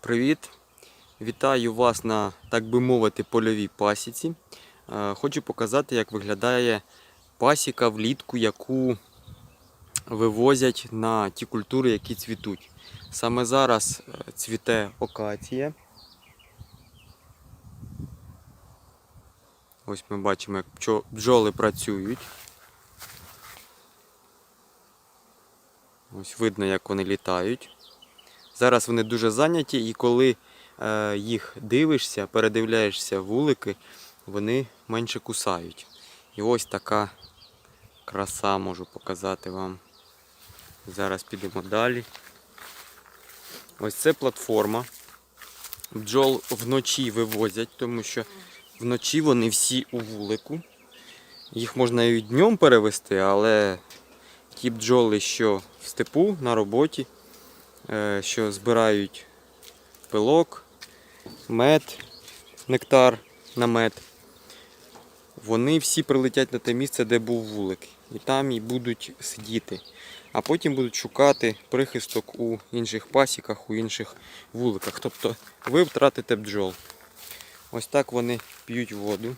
Привіт! Вітаю вас на, так би мовити, польовій пасіці. Е, Хочу показати, як виглядає пасіка влітку, яку вивозять на ті культури, які цвітуть. Саме зараз е, цвіте окація. Ось ми бачимо, як бджоли працюють. Ось видно, як вони літають. Зараз вони дуже зайняті, і коли е, їх дивишся, передивляєшся вулики, вони менше кусають. І ось така краса можу показати вам. Зараз підемо далі. Ось це платформа. Бджол вночі вивозять, тому що вночі вони всі у вулику. Їх можна і днем перевести, але ті бджоли, що в степу на роботі, що збирають пилок, мед, нектар на мед. Вони всі прилетять на те місце, де був вулик. І там і будуть сидіти. А потім будуть шукати прихисток у інших пасіках, у інших вуликах. Тобто ви втратите бджол. Ось так вони п'ють воду.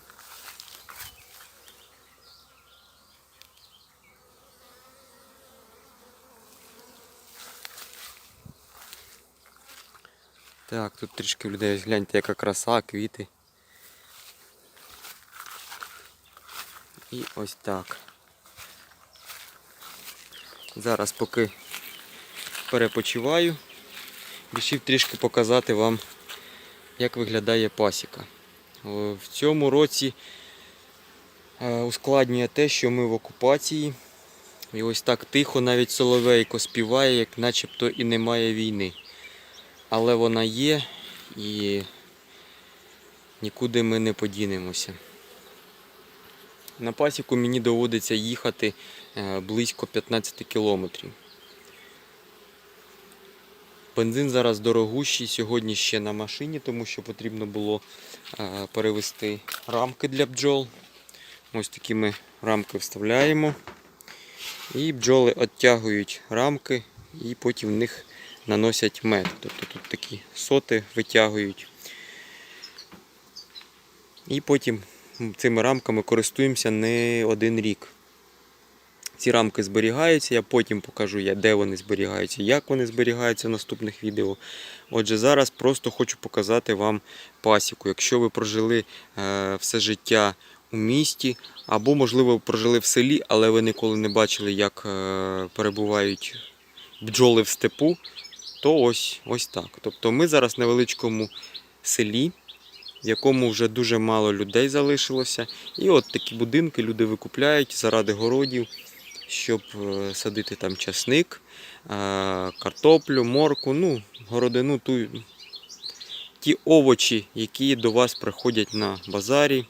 Так, тут трішки людей гляньте, яка краса, квіти. І ось так. Зараз поки перепочиваю, вирішив трішки показати вам, як виглядає пасіка. В цьому році е, ускладнює те, що ми в окупації. І ось так тихо навіть соловейко співає, як начебто і немає війни але вона є і нікуди ми не подінемося. На пасіку мені доводиться їхати е, близько 15 кілометрів. Бензин зараз дорогущий, сьогодні ще на машині, тому що потрібно було е, перевести рамки для бджол. Ось такі ми рамки вставляємо. І бджоли відтягують рамки і потім в них наносять мед. Тобто тут такі соти витягують. І потім цими рамками користуємося не один рік. Ці рамки зберігаються, я потім покажу, де вони зберігаються, як вони зберігаються в наступних відео. Отже, зараз просто хочу показати вам пасіку. Якщо ви прожили е, все життя у місті, або, можливо, прожили в селі, але ви ніколи не бачили, як е, перебувають бджоли в степу, то ось, ось так. Тобто ми зараз в невеличкому селі, в якому вже дуже мало людей залишилося. І от такі будинки люди викупляють заради городів, щоб е, садити там часник, е, картоплю, морку, ну, городину, ту, ті овочі, які до вас приходять на базарі,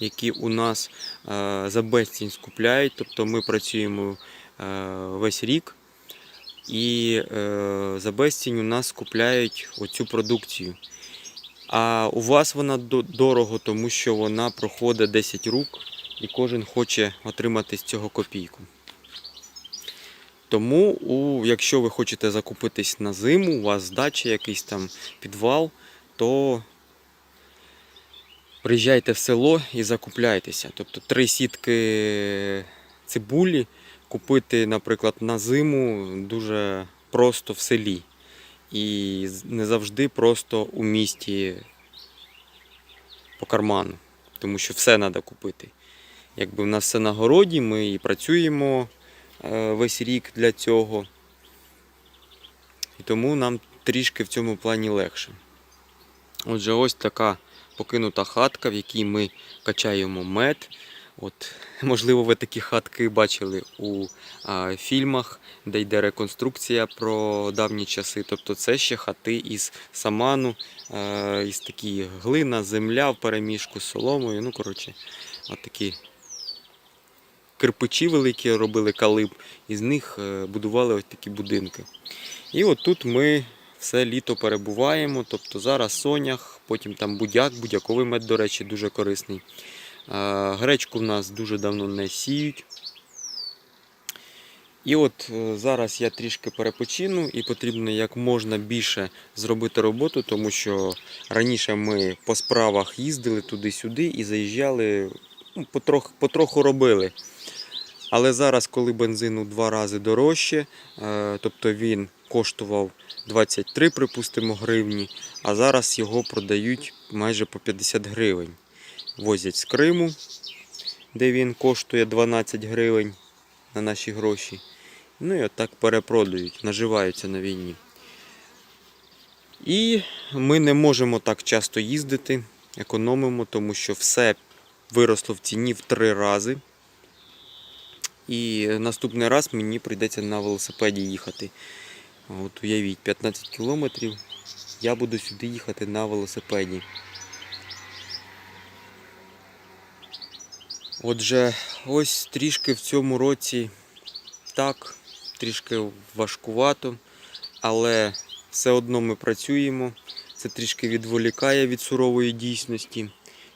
які у нас е, за безцінь скупляють. Тобто ми працюємо весь рік. І е, за безцінь у нас купляють оцю продукцію. А у вас вона до- дорого, тому що вона проходить 10 рук і кожен хоче отримати з цього копійку. Тому, у, якщо ви хочете закупитись на зиму, у вас дача, якийсь там підвал, то приїжджайте в село і закупляйтеся. Тобто три сітки цибулі купити, наприклад, на зиму дуже просто в селі. І не завжди просто у місті по карману, тому що все треба купити. Якби в нас все на городі, ми і працюємо е, весь рік для цього. І тому нам трішки в цьому плані легше. Отже, ось така покинута хатка, в якій ми качаємо мед. От, можливо, ви такі хатки бачили у а, фільмах, де йде реконструкція про давні часи. Тобто це ще хати із саману, е, із такі глина, земля в переміжку з соломою. Ну, коротше, от такі кирпичі великі робили калиб, із них е, будували ось такі будинки. І от тут ми все літо перебуваємо. Тобто зараз сонях, потім там будяк, будяковий мед, до речі, дуже корисний. Гречку в нас дуже давно не сіють. І от е, зараз я трішки перепочину і потрібно як можна більше зробити роботу, тому що раніше ми по справах їздили туди-сюди і заїжджали, ну, потроху, потроху робили. Але зараз, коли бензин у два рази дорожче, е, тобто він коштував 23, припустимо, гривні, а зараз його продають майже по 50 гривень. Возять з Криму, де він коштує 12 гривень на наші гроші. Ну і отак перепродають, наживаються на війні. І ми не можемо так часто їздити, економимо, тому що все виросло в ціні в три рази. І наступний раз мені прийдеться на велосипеді їхати. От уявіть, 15 кілометрів я буду сюди їхати на велосипеді. Отже, ось трішки в цьому році так, трішки важкувато, але все одно ми працюємо. Це трішки відволікає від сурової дійсності.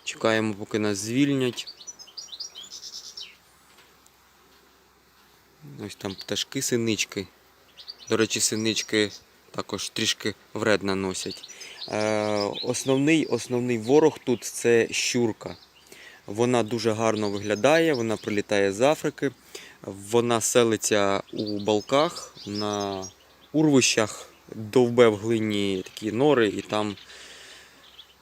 Чекаємо, поки нас звільнять. Ось там пташки, синички. До речі, синички також трішки вред наносять. Е, основний, основний ворог тут це щурка. Вона дуже гарно виглядає, вона прилітає з Африки. Вона селиться у балках на урвищах, довбе в глині такі нори і там,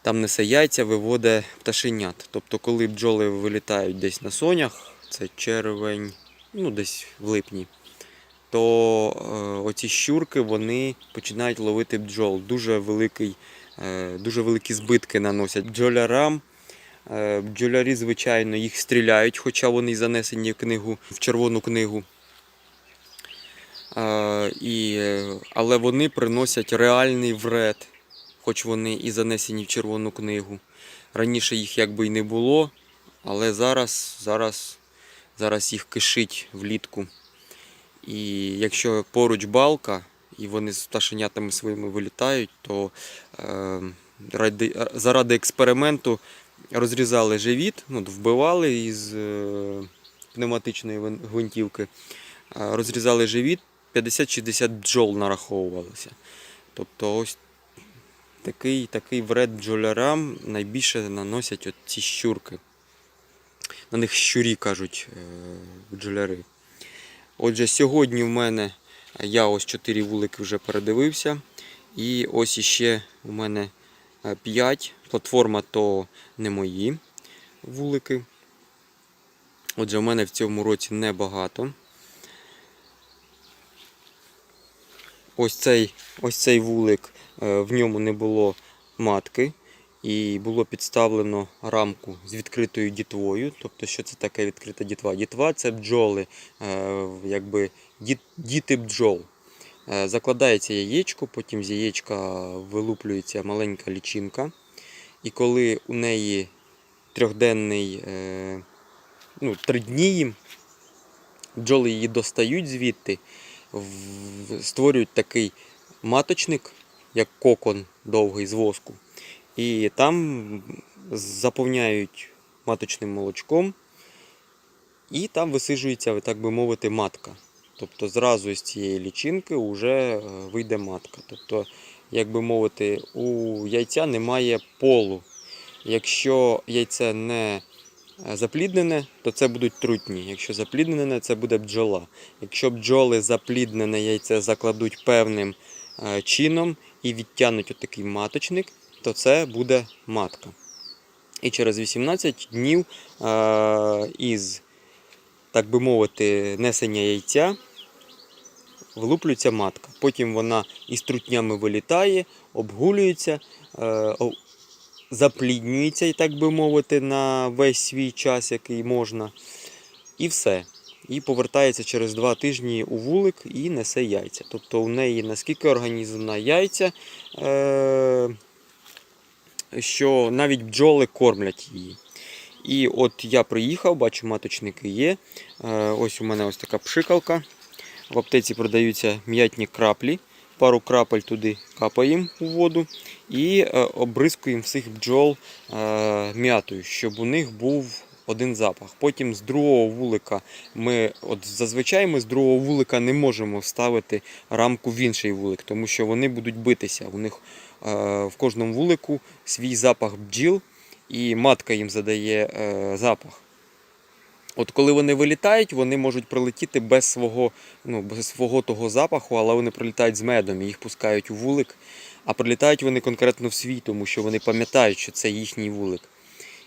там несе яйця, виводить пташенят. Тобто, коли бджоли вилітають десь на сонях, це червень, ну десь в липні, то е, оці щурки вони починають ловити бджол. Дуже, великий, е, дуже великі збитки наносять бджолярам. Е, Бджолярі, звичайно, їх стріляють, хоча вони занесені в книгу, в червону книгу. Е, І, але вони приносять реальний вред, хоч вони і занесені в червону книгу. Раніше їх якби й не було, але зараз, зараз, зараз їх кишить влітку. І якщо поруч балка, і вони з пташенятами своїми вилітають, то е, ради, заради експерименту розрізали живіт, ну, вбивали із е, пневматичної гвинтівки, е, розрізали живіт, 50-60 бджол нараховувалося. Тобто ось такий, такий вред бджолярам найбільше наносять от ці щурки. На них щурі кажуть е, бджоляри. Отже, сьогодні в мене я ось 4 вулики вже передивився. І ось іще у мене 5. Платформа то не мої вулики. Отже, в мене в цьому році небагато. Ось цей, ось цей вулик, е, в ньому не було матки. І було підставлено рамку з відкритою дітвою. Тобто, що це таке відкрита дітва? Дітва це бджоли, е, якби діти бджол. Е, Закладається яєчко, потім з яєчка вилуплюється маленька лічинка. І коли у неї трьохденний, е, ну, три дні їм, бджоли її достають звідти, створюють такий маточник, як кокон довгий з воску. І там заповняють маточним молочком, і там висиджується, так би мовити, матка. Тобто зразу з цієї лічинки вже вийде матка. Тобто, як би мовити, у яйця немає полу. Якщо яйце не е, запліднене, то це будуть трутні. Якщо запліднене, це буде бджола. Якщо бджоли запліднене яйце закладуть певним е, чином і відтягнуть отакий маточник, то це буде матка. І через 18 днів е, із, так би мовити, несення яйця влуплюється матка. Потім вона із трутнями вилітає, обгулюється, е, запліднюється, так би мовити, на весь свій час, який можна. І все. І повертається через два тижні у вулик і несе яйця. Тобто у неї наскільки організмна яйця, е, що навіть бджоли кормлять її. І от я приїхав, бачу, маточники є. Е, ось у мене ось така пшикалка. В аптеці продаються м'ятні краплі. Пару крапель туди капаємо у воду і е, обрискуємо всіх бджол е, м'ятою, щоб у них був один запах. Потім з другого вулика ми, от зазвичай ми з другого вулика не можемо вставити рамку в інший вулик, тому що вони будуть битися. У них е, в кожному вулику свій запах бджіл, і матка їм задає запах. От коли вони вилітають, вони можуть прилетіти без свого, ну, без свого того запаху, але вони прилітають з медом їх пускають у вулик. А прилітають вони конкретно в свій, тому що вони пам'ятають, що це їхній вулик.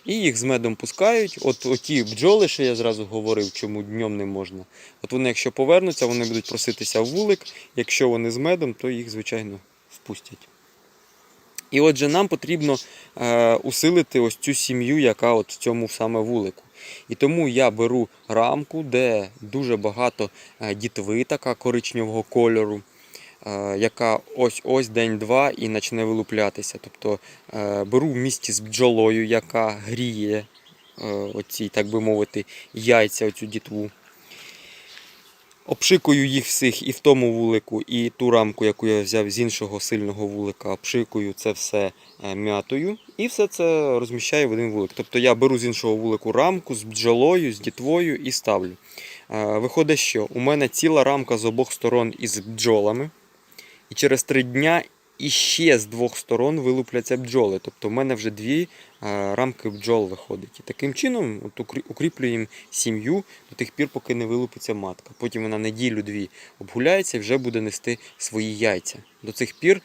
І їх з медом пускають. От оті бджоли, що я зразу говорив, чому днем не можна. От вони, якщо повернуться, вони будуть проситися в вулик. Якщо вони з медом, то їх, звичайно, впустять. І отже, нам потрібно е, усилити ось цю сім'ю, яка от в цьому саме вулику. І тому я беру рамку, де дуже багато е, дітви, така коричневого кольору, е, яка ось-ось день-два і почне вилуплятися. Тобто е, беру в місті з бджолою, яка гріє оці, так би мовити, яйця, оцю дітву. Обшикую їх всіх і в тому вулику, і ту рамку, яку я взяв з іншого сильного вулика, обшикую це все е, м'ятою і все це розміщаю в один вулик. Тобто я беру з іншого вулику рамку з бджолою, з дітвою і ставлю. Е, Виходить, що у мене ціла рамка з обох сторон із бджолами, і через три дня іще з двох сторон вилупляться бджоли. Тобто в мене вже дві рамки бджол виходить. І таким чином от укріплюємо сім'ю до тих пір, поки не вилупиться матка. Потім вона неділю-дві обгуляється і вже буде нести свої яйця. До цих пір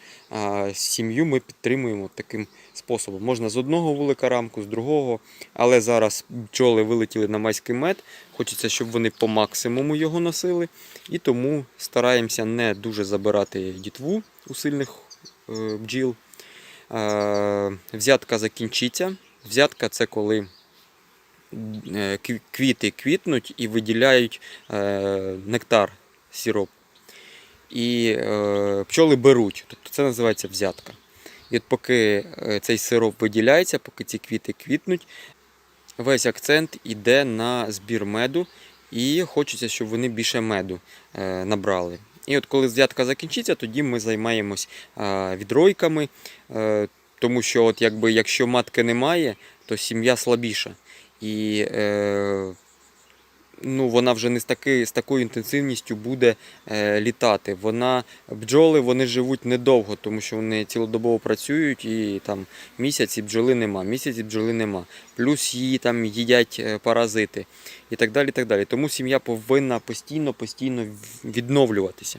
сім'ю ми підтримуємо таким способом. Можна з одного вулика рамку, з другого, але зараз бджоли вилетіли на майський мед. Хочеться, щоб вони по максимуму його носили. І тому стараємося не дуже забирати дітву у сильних е, бджіл. Е, Взятка закінчиться. Взятка це коли е, квіти квітнуть і виділяють е, нектар, сироп. І пчоли беруть. Тобто це називається взятка. І от поки цей сироп виділяється, поки ці квіти квітнуть, весь акцент йде на збір меду, і хочеться, щоб вони більше меду набрали. І от коли взятка закінчиться, тоді ми займаємось відройками, е, тому що от якби, якщо матки немає, то сім'я слабіша. І е, ну, вона вже не з, таки, з такою інтенсивністю буде е, літати. Вона, бджоли вони живуть недовго, тому що вони цілодобово працюють і там місяці бджоли нема, місяці бджоли нема. Плюс її там їдять е, паразити і так далі. так далі. Тому сім'я повинна постійно, постійно відновлюватися.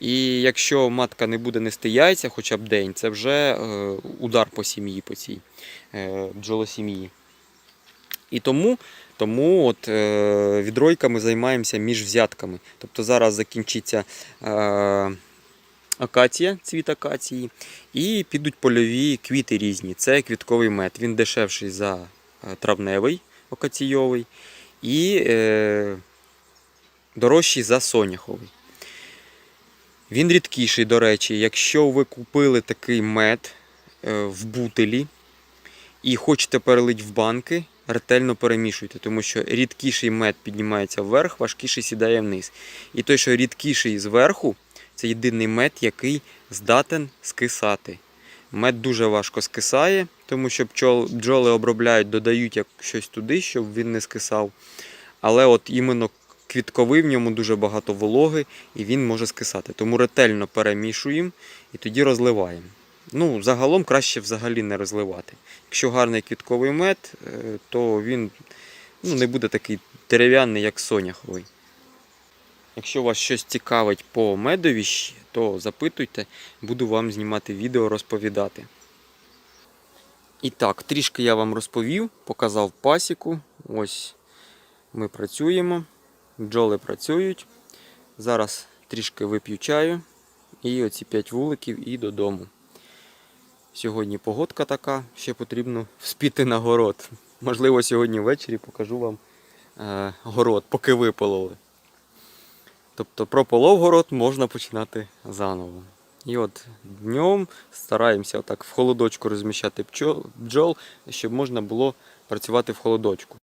І якщо матка не буде нести яйця хоча б день, це вже е, удар по сім'ї, по цій е, бджолосім'ї. І тому, тому от, е, відройками займаємося між взятками. Тобто зараз закінчиться е, акація, цвіт акації, і підуть польові квіти різні. Це квітковий мед. Він дешевший за е, травневий акаційовий і е, дорожчий за соняховий. Він рідкіший, до речі, якщо ви купили такий мед е, в бутелі і хочете перелити в банки, ретельно перемішуйте, тому що рідкіший мед піднімається вверх, важкіший сідає вниз. І той, що рідкіший зверху, це єдиний мед, який здатен скисати. Мед дуже важко скисає, тому що бджоли обробляють, додають щось туди, щоб він не скисав. Але от іменно квітковий в ньому дуже багато вологи і він може скисати. Тому ретельно перемішуємо і тоді розливаємо. Ну, загалом краще взагалі не розливати. Якщо гарний квітковий мед, е, то він ну, не буде такий дерев'яний, як соняховий. Якщо вас щось цікавить по медові, ще, то запитуйте, буду вам знімати відео, розповідати. І так, трішки я вам розповів, показав пасіку. Ось ми працюємо, бджоли працюють. Зараз трішки вип'ю чаю і оці 5 вуликів і додому. Сьогодні погодка така, ще потрібно вспіти на город. Можливо, сьогодні ввечері покажу вам е, город, поки випололи. Тобто прополов город можна починати заново. І от днем стараємося отак в холодочку розміщати бджол, щоб можна було працювати в холодочку.